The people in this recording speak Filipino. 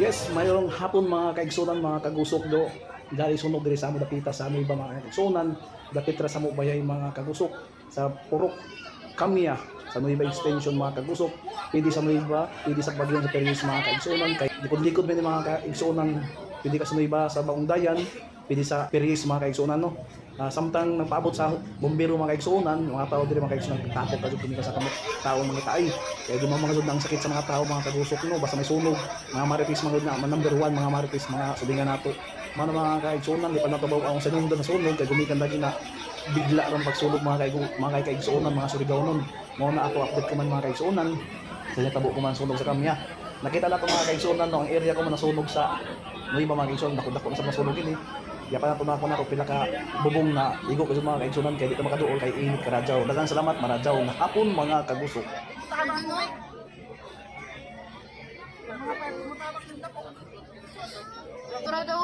Yes, mayroong hapon mga kaigsunan, mga kagusok do. Dali sunog diri sa amo dapita sa amo iba mga kaigsunan, dapit ra sa mo bayay mga kagusok sa purok kamya sa Nueva Extension mga kagusok. Pwede sa Nueva, pwede sa Bagyon sa Permis mga kaigsunan. Kay likod-likod man mga kaigsunan, pwede ka Nueva sa Baong Dayan, pwede sa Permis mga kaigsunan no. Uh, samtang nagpaabot sa bombero mga kaigsunan, mga tao diri mga kaigsunan tapos pa jud ka sa kamot tao mga taay. Kaya di mga sud sakit sa mga tao mga kagusok no, basta may sunog. Mga marites mga na number one mga marites mga subingan nato. Mga mga kaigsunan, di pa natabaw ang sinundan na sunog kay gumikan lagi na bigla ron pagsulog mga kaigu mga kaigsunan mga surigawnon. Mo na ako update ko man mga kaigsunan. Kaya tabo ko man sunog sa kamya. Nakita na to mga kaigsunan no, ang area ko man nasunog sa Nuiba mga kaigsunan, dako-dako sa masunog ini. Kaya pa na tumako na ko pila ka bubong na igo ko sa mga kaigsunan kay di ka makaduol kay init ka radyaw. Daghang salamat maradyaw na hapon mga kagusok. Sigurado?